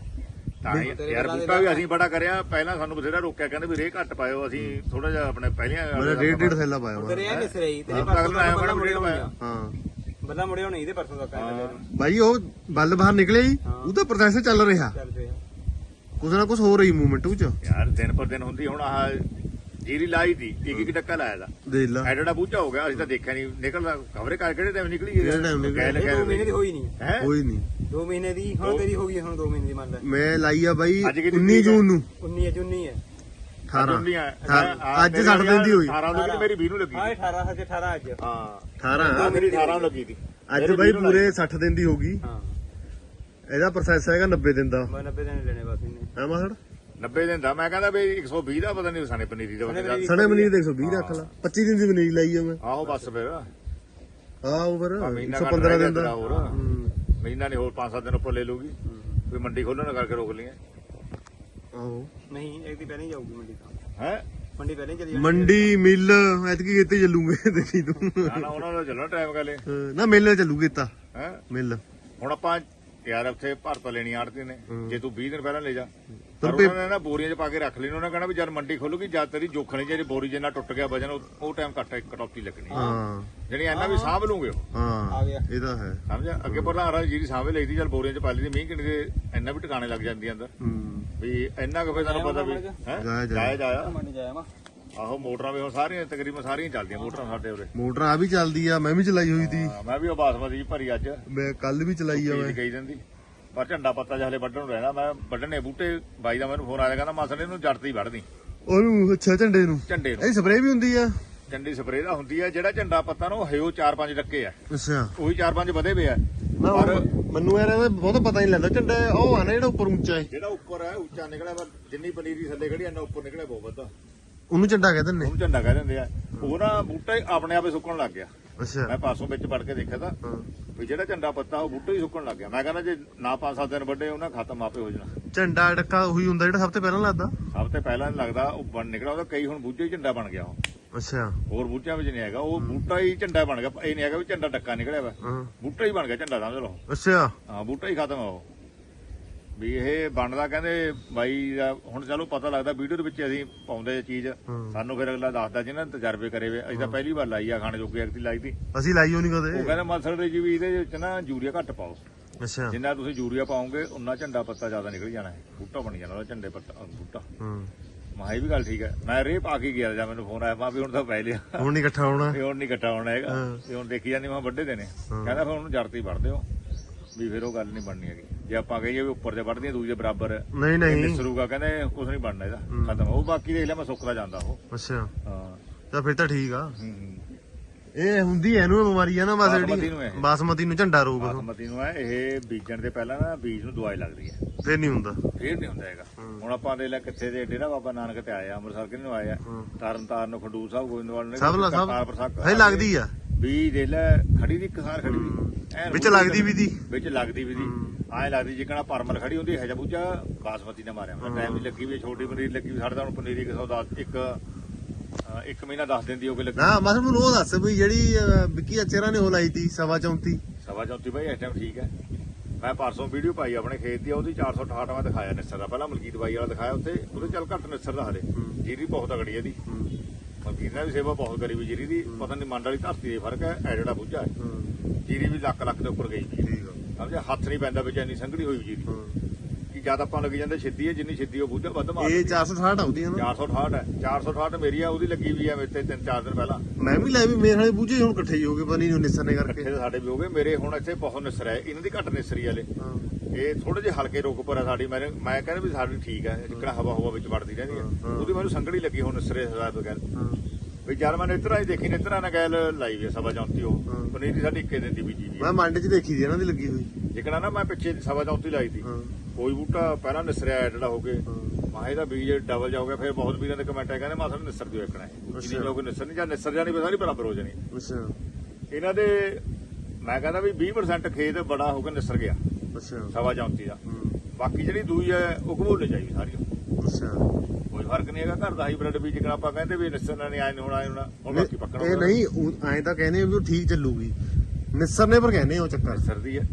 ਤਾਂ ਹੀ ਤੇਰੇ ਯਾਰ ਬੂਟਾ ਵੀ ਅਸੀਂ ਬੜਾ ਕਰਿਆ ਪਹਿਲਾਂ ਸਾਨੂੰ ਬਥੇਰਾ ਰੋਕਿਆ ਕਹਿੰਦੇ ਵੀ ਰੇਹ ਘੱਟ ਪਾਇਓ ਅਸੀਂ ਥੋੜਾ ਜਿਹਾ ਆਪਣੇ ਪਹਿਲੀਆਂ ਮੇਰਾ ਡੇਢ ਡੇਢ ਥੈਲਾ ਪਾਇਆ ਵਾ ਤੇਰੇ ਨਹੀਂ ਸਰੀ ਤੇਰੇ ਅਗਲਾ ਆਇਆ ਦਾ ਬੜਾ ਮੁੜਿਆ ਹੋਣਾ ਹਾਂ। ਬੰਦਾ ਮੁੜਿਆ ਹੋਣਾ ਇਹਦੇ ਪਰਸੋਂ ਦਾ ਕਹਿੰਦਾ ਬਾਈ ਉਹ ਬੱਲ ਬਾਹਰ ਨਿਕਲੇ ਜੀ। ਉਹਦਾ ਪ੍ਰੋਸੈਸ ਚੱਲ ਰਿਹਾ। ਕੁਛ ਨਾ ਕੁਛ ਹੋ ਰਹੀ ਮੂਵਮੈਂਟ ਉਹ ਚ। ਯਾਰ ਦਿਨ ਪਰ ਦਿਨ ਹੁੰਦੀ ਹੁਣ ਆਹ ਜੀਰੀ ਲਾਈ ਦੀ ਇੱਕ ਇੱਕ ਟੱਕਾ ਲਾਇਆ ਦਾ। ਦੇਖ ਲਾ। ਐਡਾ ਬੂਝਾ ਹੋ ਗਿਆ ਅਸੀਂ ਤਾਂ ਦੇਖਿਆ ਨਹੀਂ। ਨਿਕਲਦਾ ਖਬਰੇ ਕਰ ਕਿਹੜੇ ਟਾਈਮ ਨਿਕਲੀ ਕਿਹੜੇ time ਨਿਕਲੀ? ਇਹ ਦੋ ਮਹੀਨੇ ਦੀ ਹੋਈ ਨਹੀਂ। ਹੈ? ਕੋਈ ਨਹੀਂ। ਦੋ ਮਹੀਨੇ ਦੀ ਹੁਣ ਤੇਰੀ ਹੋ ਗਈ ਹੁਣ ਦੋ ਮਹੀਨੇ ਦੀ ਮੰਨ ਲੈ। ਮੈਂ ਲਾਈ ਆ ਬਾਈ ਅੱਜ ਕਿਹਦੀ 19 ਤਰੀਕ ਆ? ਜੂਨ ਨੂੰ। 19 ਹੈ 19 ਹੈ। 18 18 ਅੱਜ ਛੱਡ ਦਿੰਦੀ ਹੋਈ। 18 ਨੂੰ ਲੱਗੀ ਮੇਰੀ 20 ਨੂੰ ਲੱਗੀ। ਹਾਂ 18 ਹਜੇ 18 ਅੱਜ। ਹਾਂ। 18 ਹਾਂ ਮੇਰੀ 18 ਨੂੰ ਲੱਗੀ ਸੀ ਅੱਜ ਬਾਈ 20 ਨੂੰ ਪੂਰੇ 60 ਦਿਨ ਦੀ ਹੋ ਗਈ। ਹਾਂ। ਇਹਦਾ ਪ੍ਰੋਸੈਸ ਹੈਗਾ 90 ਦਿਨ ਦਾ। ਮੈਂ 90 ਦਿਨ ਲੈਣੇ ਬਸ ਇਹਨੇ ਹੈ ਮਾਸੜ? 90 ਦਿਨ ਦਾ। ਮੈਂ ਕਹਿੰਦਾ ਵੀ 120 ਦਾ ਪਤਾ ਨਹੀਂ ਸਾਨੇ ਪਨੀਰੀ ਦਾ ਸਾਨੇ ਪਤਾ ਪਨੀਰੀ- ਸਣੇ ਮਨੀਰ ਦੇ 120 ਰੱਖ ਲਾ। 25 ਦਿਨ ਦੀ ਮਨੀਰ ਲਾਈ ਆ ਮੈਂ। ਆਹੋ ਬਸ ਫਿਰ। ਹਾਂ ਉਹ ਫਿਰ ਆ ਮਹੀਨਾ 115 ਦਿਨ ਦਾ। ਹੋਰ। ਮਹੀਨਾ ਨਹੀਂ ਹੋਰ 5-7 ਦਿਨ ਉੱਪਰ ਲੈ ਲੂਗੀ ਵੀ ਮੰਡੀ ਖੋਲਣ ਕਰਕੇ ਰੋਕ ਲਈਏ ਆਹੋ। ਨਹੀਂ ਇੱਕ ਦੀ ਪਹਿਲਾਂ ਹੀ ਜਾਊਗੀ ਮੰਡੀ ਤਾਂ। ਹੈ? ਮੰਡੀ ਪਹਿਲਾਂ ਹੀ ਚਲੀ ਜਾਣੀ ਮੰਡੀ ਮਿਲ ਐਤਕੀ ਕਿਤੇ ਚੱਲੂਗੇ ਦੇਖੀ ਤੂੰ। ਨਾ ਨਾ ਉਹਨਾਂ ਦਾ ਚੱਲਣਾ ਟਾਈਮ ਕਾਲੇ ਹਾਂ, ਨਾ ਮਿਲ ਚੱਲੂਗੇ ਤਾਂ ਹੈ? ਮਿਲ। ਹੁਣ ਆਪਾਂ ਯਾਰ ਉੱਥੇ ਭਰਤ ਲੈਣੀ ਆੜਤੀ ਨੇ। ਜੇ ਤੂੰ 20 ਦਿਨ ਪਹਿਲਾਂ ਲੈ ਜਾ। ਪਰ ਉਹਨਾਂ ਨੇ ਨਾ ਬੋਰੀਆਂ 'ਚ ਪਾ ਕੇ ਰੱਖ ਲੈਣੀ ਉਹਨਾਂ ਕਹਿੰਦਾ ਵੀ ਜਦ ਮੰਡੀ ਖੋਲੂਗੀ ਜਦ ਤੇਰੀ ਜੋਖਣੀ ਜਿਹੜੀ ਬੋਰੀ ਜਿੰਨਾ ਟੁੱਟ ਗਿਆ ਵਜਨ ਉਹ- ਟਾਈਮ ਕੱਟ ਕਟੌਤੀ ਲੱਗਣੀ ਹਾਂ। ਜਿਹੜੀ ਇਹਨਾਂ ਵੀ ਸਾਂਭ ਲੂਗੇ ਉਹ। ਹਾਂ ਆ ਗਿਆ। ਇਹ ਤਾਂ ਹੈ। ਸਮਝਿਆ? ਅੱਗੇ ਪ੍ਰਧਾਨ ਰਾਜ ਜਿਹੜੀ ਸਾਂਭੇ ਲਈਦੀ ਚੱਲ ਬੋਰੀਆਂ 'ਚ ਪਾ ਲਈਦੀ ਮੀਂਹ ਕਿੰਨੇ ਦੇ ਇੰਨਾ ਵੀ ਟਿਕਾਣੇ ਲੱਗ ਜਾਂਦੀ ਅੰਦਰ। ਹੂੰ। ਵੀ ਇੰਨਾ ਕੁ ਫਿਰ ਤੁਹਾਨੂੰ ਪਤਾ ਵੀ ਹੈ? ਜਾਇਆ ਜਾਇਆ। ਜਾਇਆ ਜਾਇਆ। ਮੰਡੀ ਜਾਇਆ ਮਾ ਆਹੋ ਮੋਟਰਾਂ ਵੀ ਹੁਣ ਸਾਰੀਆਂ ਤਕਰੀਬਨ ਸਾਰੀਆਂ ਚੱਲਦੀਆਂ ਮੋਟਰਾਂ ਸਾਡੇ ਉਰੇ। ਮੋਟਰ ਆ ਵੀ ਚੱਲਦੀ ਆ ਮੈਂ ਵੀ ਚਲਾਈ ਹੋਈ ਸੀ। ਹਾਂ, ਮੈਂ ਵੀ ਉਹ ਬਾਸਮਤੀ ਜਿਹੀ ਭਰੀ ਅੱਜ। ਮੈਂ ਕੱਲ ਵੀ ਚਲਾਈ ਆ ਮੈਂ। ਚੀਜ਼ ਗਈ ਦਿੰਦੀ ਪਰ ਝੰਡਾ ਪੱਤਾ ਜਿਹਲੇ ਵੱਢਣ ਨੂੰ ਰਹਿਣਾ ਮੈਂ ਵੱਢਣੇ ਬੂਟੇ ਬਾਈ ਦਾ ਮੈਨੂੰ ਫੋਨ ਆਇਆ ਕਹਿੰਦਾ ਮਾਸੜੇ ਨੂੰ ਜੜ ਤੇ ਹੀ ਵੱਢਦੀ ਉਹਨੂੰ ਅੱਛਾ ਝੰਡੇ ਨੂੰ। ਝੰਡੇ ਨੂੰ। ਇਹ ਸਪਰੇਅ ਵੀ ਹੁੰਦੀ ਆ। ਝੰਡੀ ਸਪਰੇਅ ਦਾ ਹੁੰਦੀ ਹੈ ਜਿਹੜਾ ਝੰਡਾ ਪੱਤਾ ਨੂੰ ਹਯੋ 4-5 ਟੱਕੇ ਆ। ਅੱਛਾ। ਉਹੀ 4-5 ਵਧੇ ਵੇ ਆ। ਨਾ ਉਹ- ਮੈਨੂੰ ਯਾਰ ਇਹਦਾ ਬਹੁਤ ਪਤਾ ਨਹੀਂ ਲੱਗਦਾ ਝੰਡਾ ਉਹ ਆ ਨਾ ਜਿਹੜਾ ਉੱਪਰ ਉੱਚਾ ਹੈ। ਜਿਹੜਾ ਉੱਪਰ ਹੈ ਉੱਚਾ ਨਿਕਲਿਆ ਪਰ ਜਿੰਨੀ ਪਨੀਰੀ ਥੱਲੇ ਖੜੀ ਐ ਉੱਪਰ ਨਿਕਲਿਆ ਬਹੁਤ ਵੱਧਾ ਉਹਨੂੰ ਝੰਡਾ ਕਹਿੰਦੇ ਨੇ ਉਹਨੂੰ ਝੰਡਾ ਕਹਿ ਦਿੰਦੇ ਆ। ਉਹ ਨਾ ਬੂਟਾ ਹੀ ਆਪਣੇ ਆਪੇ ਸੁੱਕਣ ਲੱਗ ਗਿਆ। ਅੱਛਾ। ਮੈਂ ਪਾਸੋਂ ਵਿੱਚ ਵੜ ਕੇ ਦੇਖਿਆ ਤਾਂ ਹਾਂ। ਵੀ ਜਿਹੜਾ ਝੰਡਾ ਪੱਤਾ ਉਹ ਬੂਟਾ ਹੀ ਸੁੱਕਣ ਲੱਗ ਗਿਆ। ਮੈਂ ਕਹਿੰਦਾ ਜੇ ਨਾ 5-7 ਦਿਨ ਵੱਡੇ ਉਹਨਾਂ ਖਤਮ ਆਪੇ ਹੋ ਜਾਣਾ। ਝੰਡਾ ਡੱਕਾ ਉਹੀ ਹੁੰਦਾ ਜਿਹੜਾ ਸਭ ਤੋਂ ਪਹਿਲਾਂ ਲੱਗਦਾ? ਸਭ ਤੋਂ ਪਹਿਲਾਂ ਲੱਗਦਾ ਉਹ ਬਣ ਨਿਕਲਿਆ ਉਹਦਾ ਕਈ ਹੁਣ ਬੂਝੇ ਹੀ ਝੰਡਾ ਬਣ ਗਿਆ ਉਹ ਅੱਛਾ। ਹੋਰ ਬੂਝਿਆਂ ਵਿੱਚ ਨਹੀਂ ਹੈਗਾ ਉਹ ਬੂਟਾ ਹੀ ਝੰਡਾ ਬਣ ਗਿਆ। ਇਹ ਨਹੀਂ ਹੈਗਾ ਵੀ ਝੰਡਾ ਡੱਕਾ ਨਿਕਲਿਆ ਵਾ। ਹਾਂ। ਬੂਟਾ ਹੀ ਬਣ ਗਿਆ ਝੰਡਾ ਸਮਝ ਲਓ। ਅੱਛਾ। ਹਾਂ ਬੂਟਾ ਹੀ ਖਤਮ ਉਹ। ਵੀ ਇਹ ਬਣਦਾ ਕਹਿੰਦੇ ਬਾਈ ਦਾ ਹੁਣ ਚਲੋ ਪਤਾ ਲੱਗਦਾ ਵੀਡੀਓ ਦੇ ਵਿੱਚ ਅਸੀਂ ਪਾਉਂਦੇ ਇਹ ਚੀਜ਼। ਹਾਂ। ਸਾਨੂੰ ਫਿਰ ਅਗਲਾ ਦੱਸਦਾ ਜਿਹਨਾਂ ਨੇ ਤਜਰਬੇ ਕਰੇ ਵੇ। ਅਸੀਂ ਤਾਂ ਪਹਿਲੀ ਵਾਰ ਲਾਈ ਆ ਖਾਣੇ ਜੋਗੀ ਅਗਤੀ ਲਾਈ ਤੀ ਅਸੀਂ ਲਾਈਓ ਨਹੀਂ ਉਹ ਕਦੇ ਕਹਿੰਦੇ ਮਸਲ ਦੇ ਜੀ ਵੀ ਇਹਦੇ ਵਿੱਚ ਨਾ ਯੂਰੀਆ ਘੱਟ ਪਾਓ। ਅੱਛਾ। ਜਿੰਨਾ ਤੁਸੀਂ ਯੂਰੀਆ ਪਾਓਗੇ ਉਨਾ ਝੰਡਾ ਪੱਤਾ ਜ਼ਿਆਦਾ ਨਿਕਲ ਜਾਣਾ ਹੈ। ਬੂਟਾ ਬਣ ਜਾਣਾ ਉਹਦਾ ਝੰਡੇ ਪੱਤਾ ਬੂਟਾ। ਹਾਂ। ਮਾ ਇਹ ਵੀ ਗੱਲ ਠੀਕ ਹੈ। ਮੈਂ ਰੇ ਪਾ ਕੇ ਗਿਆ ਜਾਂ ਮੈਨੂੰ ਫੋਨ ਆਇਆ ਮਾ ਵੀ ਹੁਣ ਤਾਂ ਪੈ ਲਿਆ। ਹੁਣ ਨਹੀਂ ਇਕੱਠਾ ਹੋਣਾ। ਇਹ ਹੁਣ ਨਹੀਂ ਇਕੱਠਾ ਹੋਣਾ ਹੈਗਾ। ਹਾਂ। ਇਹ ਹੁਣ ਦੇਖੀ ਜਾਂਦੀ ਮੈਂ ਵੱਡੇ ਦੇ ਨੇ ਹਾਂ। ਕਹਿੰਦਾ ਫਿਰ ਉਹਨੂੰ ਜੜ ਤੇ ਹੀ ਵੀ ਫਿਰ ਉਹ ਗੱਲ ਨਹੀਂ ਬਣਨੀ ਹੈਗੀ। ਜੇ ਆਪਾਂ ਕਹੀਏ ਵੀ ਉੱਪਰ ਦੇ ਵੱਢਦੀਆਂ ਦੂਜੇ ਬਰਾਬਰ ਨਹੀਂ ਨਹੀਂ। ਨਿਸਰੂਗਾ ਕਹਿੰਦੇ ਕੁਝ ਨਹੀਂ ਬਣਨਾ ਇਹਦਾ ਖਤਮ। ਉਹ ਬਾਕੀ ਦੇਖ ਲੈ ਮੈਂ ਸੁੱਕਦਾ ਜਾਂਦਾ ਉਹ। ਅੱਛਾ। ਹਾਂ। ਤਾਂ ਫਿਰ ਤਾਂ ਠੀਕ ਆ। ਹੂੰ ਹੂੰ। ਇਹ ਹੁੰਦੀ ਐ ਇਹਨੂੰ ਇਹ ਬਿਮਾਰੀ ਆ ਨਾ ਬਸ। ਜਿਹੜੀ ਬਾਸਮਤੀ ਨੂੰ ਝੰਡਾ ਰੋਗ। ਬਾਸਮਤੀ ਨੂੰ ਹੈ ਇਹ ਬੀਜਣ ਦੇ ਪਹਿਲਾਂ ਨਾ ਬੀਜ ਨੂੰ ਦਵਾਈ ਲੱਗਦੀ ਹੈ ਫਿਰ ਨਹੀਂ ਹੁੰਦਾ। ਫੇਰ ਨਹੀਂ ਹੁੰਦਾ ਹੈਗਾ। ਹੁਣ ਆਪਾਂ ਦੇ ਲੈ ਕਿੱਥੇ ਦੇ ਡੇਰਾ ਬਾਬਾ ਨਾਨਕ ਤੇ ਆਏ ਆ ਅੰਮ੍ਰਿਤਸਰ ਕਿੰਨੇ ਨੂੰ ਆਏ ਆ? ਤਰਨ ਤਾਰਨ ਖੰਡੂਰ ਸਾਹਿਬ ਗੋਇੰਦਵਾਲ ਨੇ ਸਭ ਲਾ ਸਭ ਹੈ ਲੱਗਦੀ ਆ। ਵੀ ਦੇ ਲੈ ਖੜੀ ਦੀ ਕਿਸਾਨ ਖੜੀ ਦੀ। ਐਨ ਵਿੱਚ ਲੱਗਦੀ ਵੀ ਦੀ? ਵਿੱਚ ਲੱਗਦੀ ਵੀ ਦੀ। ਐ ਲੱਗਦੀ ਜਿਕਣਾ ਪਰਮਲ ਖੜੀ ਹੁੰਦੀ ਹੈ ਜਬੂਜਾ ਬਾਸਮਤੀ ਨੇ ਮਾਰਿਆ ਟਾਈਮ ਨਹੀਂ ਲੱਗੀ ਵੀ ਛੋਟੀ ਪਨੀਰ ਲੱਗੀ ਵੀ ਸਾਡੇ ਤਾਂ ਹੁਣ ਪਨੀਰੀ 110 ਇੱਕ ਇੱਕ ਮਹੀਨਾ ਦੱਸ ਦਿੰਦੀ ਹੋ ਕੇ ਲੱਗੀ। ਨਾ ਬਸ ਮੈਨੂੰ ਉਹ ਦੱਸ ਵੀ ਜਿਹੜੀ ਵਿੱਕੀ ਅਚੇਰਾ ਨੇ ਉਹ ਲਾਈ ਤੀ ਸਵਾ 34 ਸਵਾ ਚੌਥੀ ਭਾਈ ਇਸ ਟਾਈਮ ਠੀਕ ਹੈ। ਮੈਂ ਪਰਸੋਂ ਵੀਡੀਓ ਪਾਈ ਆਪਣੇ ਖੇਤ ਦੀ ਉਹਦੀ 468 ਮੈਂ ਦਿਖਾਇਆ ਨਿਸਰ ਦਾ। ਪਹਿਲਾਂ ਮਲਕੀਤ ਬਾਈ ਵਾਲਾ ਦਿਖਾਇਆ ਉੱਥੇ ਉਹਦੇ ਚੱਲ ਘੱਟ ਨਿਸਰ ਦਾ ਹਲੇ ਜੀਰੀ ਬਹੁਤ ਤਗੜੀ ਹੈ ਇਹਦੀ। ਮਲਕੀਤ ਨੇ ਵੀ ਸੇਵਾ ਬਹੁਤ ਕਰੀ ਵੀ ਜੀਰੀ ਦੀ ਪਤਾ ਨਹੀਂ ਮੰਡ ਵਾਲੀ ਧਰਤੀ ਦੇ ਫ਼ਰਕ ਹੈ ਐ ਜਿਹੜਾ ਬੁੱਝਾ ਹੈ। ਜੀਰੀ ਵੀ ਲੱਖ ਲੱਖ ਦੇ ਉੱਪਰ ਗਈ। ਠੀਕ ਸਮਝਿਆ? ਹੱਥ ਨਹੀਂ ਪੈਂਦਾ ਵਿੱਚ ਇੰਨੀ ਸੰਘਣੀ ਹੋਈ ਜੀਰੀ। ਕਿ ਜਦ ਆਪਾਂ ਲੱਗ ਜਾਂਦੇ ਛਿੱਦੀ ਹੈ ਜਿੰਨੀ ਛਿੱਦੀ ਉਹ ਬੁੱਝਾ ਵੱਧ ਮਾਰ ਇਹ 468 ਆਉਂਦੀ ਆ ਨਾ। 468 ਹੈ। 468 ਮੇਰੀ ਆ ਉਹਦੀ ਲੱਗੀ ਵੀ ਆ ਮੇਰੇ ਤੇ ਤਿੰਨ ਚਾਰ ਦਿਨ ਪਹਿਲਾਂ। ਮੈਂ ਵੀ ਲੈ ਵੀ ਮੇਰੇ ਵਾਲੇ ਬੂਝੇ ਹੁਣ ਇਕੱਠੇ ਹੀ ਹੋ ਗਏ ਪਤਾ ਨਹੀਂ ਨਿਸਰਨੇ ਕਰਕੇ। ਸਾਡੇ ਵੀ ਹੋ ਗਏ ਮੇਰੇ ਹੁਣ ਇੱਥੇ ਬਹੁਤ ਨਿਸਰ ਹੈ ਇਹਨਾਂ ਦੀ ਘੱਟ ਨਿਸਰੀ ਵਾਲੇ। ਹਾਂ। ਇਹ ਥੋੜੇ ਜਿਹੇ ਹਲਕੇ ਰੁਕ ਪਰ ਆ ਸਾਡੀ ਮੈਂ ਮੈਂ ਕਹਿੰਦਾ ਵੀ ਸਾਡੀ ਠੀਕ ਹੈ ਜਿੱਕਣਾ ਹਵਾ ਹਵਾ ਵਿੱਚ ਵੜਦੀ ਰਹਿੰਦੀ ਹੈ ਉਹਦੀ ਮੈਨੂੰ ਸੰਗੜੀ ਲੱਗੀ ਹੁਣ ਨਿਸਰੇ ਹਜ਼ਾਰ ਬਗੈਰ ਵੀ ਜਦ ਮੈਂ ਇਤਰਾ ਹੀ ਦੇਖੀ ਨਿਤਰਾ ਨਾ ਗੈਲ ਲਾਈ ਵੀ ਸਵਾ ਚੌਂਤੀ ਉਹ। ਪਨੀਰੀ ਸਾਡੀ ਇੱਕੇ ਦਿਨ ਦੀ ਬੀਜੀ ਵੀ ਮੈਂ ਮੰਡ 'ਚ ਦੇਖੀ ਸੀ ਇਹਨਾਂ ਦੀ ਲੱਗੀ ਹੋਈ। ਜਿੱਕਣਾ ਨਾ ਮੈਂ ਪਿੱਛੇ ਸਵਾ ਚੌਂਤੀ ਲਾਈ ਹਾਂ। ਕੋਈ ਬੂਟਾ ਪਹਿਲਾਂ ਨਿਸਰਿਆ ਜਿਹੜਾ ਹੋ ਕੇ। ਮਾਹੇ ਦਾ ਬੀਜ ਡਬਲ ਜਾਊਗਾ ਫਿਰ ਬਹੁਤ ਵੀਰਾਂ ਦੇ ਕਮੈਂਟ ਆਏ ਕਹਿੰਦੇ ਮਾਸਾ ਨਿਸਰ ਦਿਓ ਇੱਕਣਾ ਹੈ ਜਿੰਨੀ ਜਾਊਗੇ ਨਿਸਰ ਨਹੀਂ ਜਾਂ ਨਿਸਰ ਜਾਣੀ ਫਿਰ ਸਾਰੀ ਬਰਾਬਰ ਹੋ ਜਾਣੀ। ਅੱਛਾ। ਇਹਨਾਂ ਦੇ ਮੈਂ ਕਹਿੰਦਾ ਵੀ 20% ਖੇਤ ਬੜਾ ਹੋ ਕੇ ਨਿਸਰ ਗਿਆ। ਅੱਛਾ। ਸਵਾ ਚੌਂਤੀ ਦਾ ਹੂੰ, ਬਾਕੀ ਜਿਹੜੀ ਦੂਈ ਹੈ ਉਹ ਘਬੋਲੇ ਚਾਹੀਦੀ ਸਾਰੀ। ਅੱਛਾ। ਕੋਈ ਫ਼ਰਕ ਨਹੀਂ ਹੈਗਾ ਘਰ ਦਾ ਹਾਈਬ੍ਰਿਡ ਬੀਜ ਜਿਹੜਾ ਆਪਾਂ ਕਹਿੰਦੇ ਵੀ ਨਿਸਰਨਾ ਨਹੀਂ ਆਏ ਨਹੀਂ ਹੋਣਾ ਆਏ ਹੋਣਾ ਹੁਣ ਬਾਕੀ ਪੱਕਣਾ ਇਹ ਨਹੀਂ ਐਂ ਤਾਂ ਕਹਿੰਦੇ ਵੀ ਉਹ ਠੀਕ ਚੱਲੂਗੀ। ਨਿਸਰ ਨੇ ਪਰ ਕਹਿੰਦੇ ਉਹ ਚੱਕਰ। ਸਰਦੀ ਹੈ।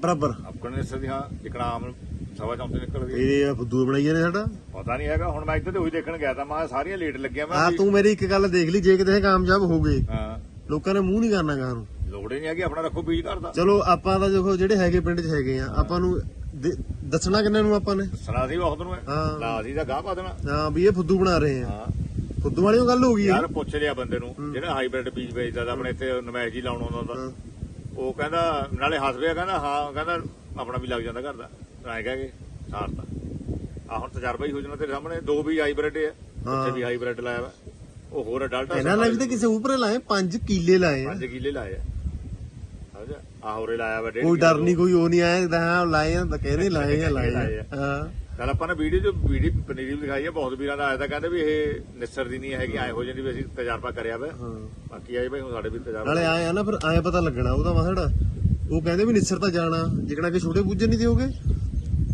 ਬਰਾਬਰ। ਆਪਣੇ ਨਿਸਰ ਦੀ ਹਾਂ ਜਿਕਣਾ ਆਮ ਸਵਾ ਚੌਂਤੀ ਨਿਕਲਦੀ ਹੈ। ਇਹ ਫੁੱਦੂ ਬਣਾਈਏ ਨੇ ਸਾਡਾ। ਪਤਾ ਨਹੀਂ ਹੈਗਾ ਹੁਣ ਮੈਂ ਇੱਧਰ ਤੇ ਉਹੀ ਦੇਖਣ ਗਿਆ ਤਾਂ ਮੈਂ ਸਾਰੀਆਂ ਲੇਟ ਲੱਗੀਆਂ ਮੈਂ ਵੀ- ਤੂੰ ਮੇਰੀ ਇੱਕ ਗੱਲ ਦੇਖ ਲਈ ਜੇ ਕਿਤੇ ਕਾਮਯਾਬ ਹੋ ਗਏ। ਹਾਂ। ਲੋਕਾਂ ਨੇ ਮੂੰਹ ਨਹੀਂ ਕਰਨਾ ਗਾ ਨੂੰ ਲੋੜ ਹੀ ਨਹੀਂ ਹੈਗੀ ਆਪਣਾ ਰੱਖੋ ਬੀਜ ਘਰ ਦਾ। ਚਲੋ ਆਪਾਂ ਤਾਂ ਦੇਖੋ ਜਿਹੜੇ ਹੈਗੇ ਪਿੰਡ 'ਚ ਹੈਗੇ ਆ ਆਪਾਂ ਨੂੰ ਦੇ- ਦੱਸਣਾ ਕਿੰਨੇ ਨੂੰ ਆਪਾਂ ਨੇ? ਸੁਣਾ ਸੀ ਬਹੁਤ ਨੂੰ ਹਾਂ। ਲਾ ਸੀ ਦਾ ਗਾਹ ਪਾ ਦੇਣਾ। ਹਾਂ ਵੀ ਇਹ ਫੁੱਦੂ ਬਣਾ ਰਹੇ ਆ। ਹਾਂ। ਫੁੱਦੂ ਵਾਲੀ ਉਹ ਗੱਲ ਹੋ ਗਈ ਯਾਰ ਪੁੱਛ ਲਿਆ ਬੰਦੇ ਨੂੰ ਜਿਹੜਾ ਹਾਈਬ੍ਰਿਡ ਬੀਜ ਵੇਚਦਾ ਤਾਂ ਆਪਣੇ ਇੱਥੇ ਨਮੈਸ਼ ਜੀ ਲਾਉਣ ਆਉਂਦਾ ਹਾਂ। ਉਹ ਕਹਿੰਦਾ ਨਾਲੇ ਹੱਸ ਕਹਿੰਦਾ ਹਾਂ ਕਹਿੰਦਾ ਆਪਣਾ ਵੀ ਲੱਗ ਜਾਂਦਾ ਘਰ ਦਾ। ਐ ਕਹਿ ਸਾਰਤਾ ਆ ਹੁਣ ਤਜਰਬਾ ਹੀ ਹੋ ਜਾਣਾ ਤੇਰੇ ਸਾਹਮਣੇ ਦੋ ਵੀ ਹਾਈਬ੍ਰਿਡ ਹੈ। ਉੱਥੇ ਵੀ ਹਾਈਬ੍ਰਿਡ ਲਾਇਆ ਵਾ। ਉਹ ਹੋਰ ਅਡਲਟ ਇਹਨਾਂ ਨੇ ਵੀ ਤਾਂ ਕਿਸੇ ਉੱਪਰ ਲਾਏ 5 ਕਿੱਲੇ ਲਾਏ ਆ। 5 ਕਿੱਲੇ ਲਾਏ ਆ। ਆ ਲਾਇਆ ਵਾ ਡੇਢ ਕੋਈ ਕਿੱਲੇ ਡਰ ਨਹੀਂ ਕੋਈ ਉਹ ਨਹੀਂ ਆਇਆ ਤਾਂ ਲਾਏ ਆ ਤਾਂ ਕਹਿੰਦੇ ਲਾਏ ਆ ਲਾਏ ਆ। ਹਾਂ। ਚੱਲ ਆਪਾਂ ਨੇ ਵੀਡੀਓ ਚ ਵੀਡੀਓ ਪਨੀਰੀ ਵੀ ਦਿਖਾਈ ਹੈ ਬਹੁਤ ਵੀਰਾਂ ਦਾ ਆਇਆ ਤਾਂ ਕਹਿੰਦੇ ਵੀ ਇਹ ਨਿਸਰ ਦੀ ਨਹੀਂ ਹੈਗੀ ਐ ਹੋ ਜਾਂਦੀ ਵੀ ਅਸੀਂ ਤਜਰਬਾ ਕਰਿਆ ਵਾ। ਹਾਂ। ਬਾਕੀ ਆਏ ਭਾਈ ਹੁਣ ਸਾਡੇ ਵੀ ਤਜਰਬਾ ਨਾਲੇ ਆਏ ਆ ਨਾ ਫਿਰ ਆਏ ਪਤਾ ਲੱਗਣਾ ਉਹਦਾ ਮਸੜਾ ਉਹ ਕਹਿੰਦੇ ਵੀ ਨਿਸਰ ਤਾਂ ਜਾਣਾ ਜਿਕਣਾ ਕਿ ਛੋਟੇ ਬੁੱਝੇ ਨਹੀਂ ਦਿਓਗੇ?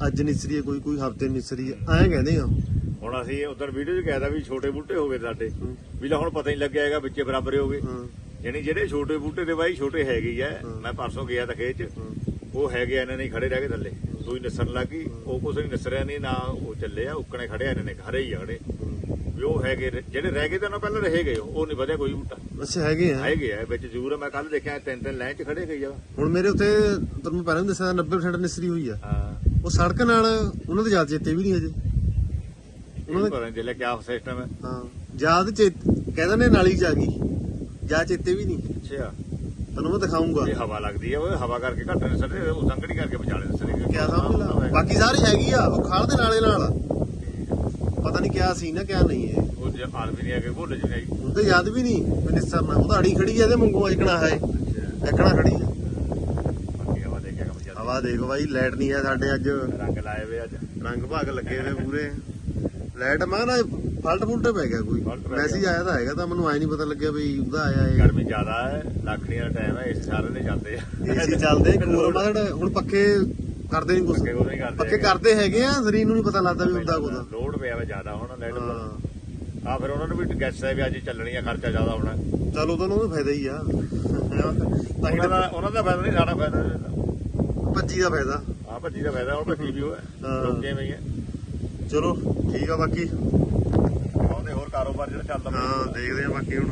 ਅੱਜ ਨਿਸਰੀ ਕੋਈ ਕੋਈ ਹਫ਼ਤੇ ਨਿਸਰੀ ਐਂ ਕਹਿੰਦੇ ਆ। ਹੁਣ ਅਸੀਂ ਉਧਰ ਵੀਡੀਓ 'ਚ ਕਹਿਦਾ ਵੀ ਛੋਟੇ ਬੂਟੇ ਹੋ ਗਏ ਸਾਡੇ। ਵੀ ਲੈ ਹੁਣ ਪਤਾ ਹੀ ਲੱਗਿਆ ਹੈਗਾ ਵਿੱਚੇ ਬਰਾਬਰ ਹੀ ਹੋ ਗਏ। ਹਾਂ। ਯਾਨੀ ਜਿਹੜੇ ਛੋਟੇ ਬੂਟੇ ਦੇ ਬਾਈ ਛੋਟੇ ਹੈਗੇ ਐ ਮੈਂ ਪਰਸੋਂ ਗਿਆ ਤਾਂ ਖੇਤ 'ਚ ਉਹ ਹੈਗੇ ਆ, ਇਹਨਾਂ ਨੇ ਖੜੇ ਰਹਿ ਗਏ ਥੱਲੇ। ਦੂਈ ਨਿਸਰਨ ਲੱਗੀ ਉਹ ਕੁਛ ਨਹੀਂ ਨਿਸਰਿਆ ਨਹੀਂ ਨਾ ਉਹ ਚੱਲੇ ਆ ਉੱਕਣੇ ਖੜੇ ਆ ਇਹਨਾਂ ਨੇ ਖੜੇ ਹੀ ਆ ਖੜੇ। ਵੀ ਉਹ ਹੈਗੇ ਜਿਹੜੇ ਰਹਿ ਗਏ ਤਾਂ ਉਹਨਾਂ ਪਹਿਲਾਂ ਰਹੇ ਗਏ ਉਹ ਨਹੀਂ ਵਧਿਆ ਕੋਈ ਬੂਟਾ। ਅੱਛਾ ਹੈਗੇ ਆ। ਹੈਗੇ ਆ ਵਿੱਚ ਜ਼ਰੂਰ ਆ, ਮੈਂ ਕੱਲ ਦੇਖਿਆ ਤਿੰਨ ਤਿੰਨ ਲਾਈਨ 'ਚ ਖੜੇ ਗਈ ਆ। ਹੁਣ ਮੇਰੇ ਉੱਤੇ ਤੁਹਾਨੂੰ ਪਹਿਲਾਂ ਦੱਸਿਆ 90% ਨਿਸਰੀ ਹੋਈ ਆ। ਹਾਂ। ਉਹ ਸੜਕ ਨਾਲ ਉਹਨਾਂ ਦੇ ਯਾਦ ਚੇਤੇ ਵੀ ਨਹੀਂ ਹਜੇ ਉਹਨਾਂ ਦੇ ਪਤਾ ਨਹੀਂ ਚੱਲਿਆ ਕਿਆ ਸਿਸਟਮ ਹੈ ਹਾਂ ਯਾਦ ਚੇਤ ਕਹਿੰਦੇ ਨੇ ਨਾਲੀ ਚ ਆ ਗਈ। ਜਾ ਚੇਤੇ ਵੀ ਨਹੀਂ। ਅੱਛਾ। ਤੈਨੂੰ ਮੈਂ ਦਿਖਾਉਂਗਾ ਇਹ ਹਵਾ ਲੱਗਦੀ ਆ ਉਹ ਹਵਾ ਕਰਕੇ ਘੱਟ ਨੇ ਸੜੇ ਉਹ ਸੰਗੜੀ ਕਰਕੇ ਵਿਚਾਲੇ ਨੇ। ਸੜੇ ਕਿਆ ਸਮਝ ਲਾ। ਬਾਕੀ ਸਾਰੇ ਹੈਗੀ ਆ ਉਹ ਖਾਲ ਦੇ ਨਾਲੇ ਨਾਲ। ਪਤਾ ਨਹੀਂ ਕਿਆ ਸੀ ਨਾ ਕਿਆ ਨਹੀਂ ਹੈ ਉਹ ਜੇ ਆਲਮੀ ਨਹੀਂ ਆ ਕੇ ਭੁੱਲ ਜੀ ਨਹੀਂ ਤਾਂ ਯਾਦ ਵੀ ਨਹੀਂ ਮਿਨਿਸਟਰ ਨਾਲ। ਉਹਦਾ ਅੜੀ ਖੜੀ ਆ ਇਹਦੇ ਮੰਗੂ ਅਜਕਣਾ ਹੈ। ਅਜਕਣਾ ਖੜੀ ਆ। ਹਵਾ ਦੇਖੋ ਬਾਈ ਲਾਈਟ ਨਹੀਂ ਹੈ ਸਾਡੇ ਅੱਜ। ਰੰਗ ਲਾਏ ਵੇ ਅੱਜ। ਰੰਗ ਭਾਗ ਲੱਗੇ ਹੋਏ ਪੂਰੇ। ਲਾਈਟ ਮੈਂ ਨਾ ਫਲਟ ਫੁਲਟ ਪੈ ਗਿਆ ਕੋਈ? ਫਲਟ ਪੈ ਮੈਸੇਜ ਆਇਆ ਤਾਂ ਹੈਗਾ ਤਾਂ ਮੈਨੂੰ ਆਈ ਨਹੀਂ ਪਤਾ ਲੱਗਿਆ ਵੀ ਉਹਦਾ ਆਇਆ ਹੈ ਗਰਮੀ ਜ਼ਿਆਦਾ ਹੈ ਲੱਕੜੀਆਂ ਦਾ ਟਾਈਮ ਹੈ ਇਸ ਸਾਰੇ ਨੇ ਜਾਂਦੇ ਆ। ਏਸੀ ਚੱਲਦੇ ਕੂਲਰ ਮਾੜ ਹੁਣ ਪੱਖੇ ਕਰਦੇ ਨਹੀਂ ਕੁਛ। ਪੱਕੇ ਕਰਦੇ ਪੱਕੇ ਹੈਗੇ ਆ। ਸਰੀਰ ਨੂੰ ਨਹੀਂ ਪਤਾ ਲੱਗਦਾ ਵੀ ਹੁੰਦਾ ਕੋਦਾ ਲੋਡ ਪਿਆ ਵਾ ਜ਼ਿਆਦਾ ਹੁਣ ਲਾਈਟ ਹਾਂ। ਆ ਫਿਰ ਉਹਨਾਂ ਨੂੰ ਵੀ ਗੈਸ ਹੈ ਵੀ ਅੱਜ ਚੱਲਣੀ ਆ ਖਰਚਾ ਜ਼ਿਆਦਾ ਹੋਣਾ। ਚਲ ਉਹਦਾ ਨੂੰ ਫਾਇਦਾ ਹੀ ਆ। ਉਹਨਾਂ ਦਾ ਉਹਨਾਂ ਦਾ ਫਾਇਦਾ ਨਹੀਂ ਸਾਡਾ ਫਾਇਦਾ ਭੱਜੀ ਦਾ ਫਾਇਦਾ। ਆ ਭੱਜੀ ਦਾ ਫਾਇਦਾ ਹੁਣ ਭੱਜੀ ਵੀ ਹੋਇਆ ਹਾਂ। ਰੋਕੇ ਵੀ ਹੈ। ਚਲੋ ਠੀਕ ਆ ਬਾਕੀ। ਕਾਰੋਬਾਰ ਜਿਹੜਾ ਚੱਲਦਾ ਹਾਂ ਦੇਖਦੇ ਆ ਬਾਕੀ ਹੁਣ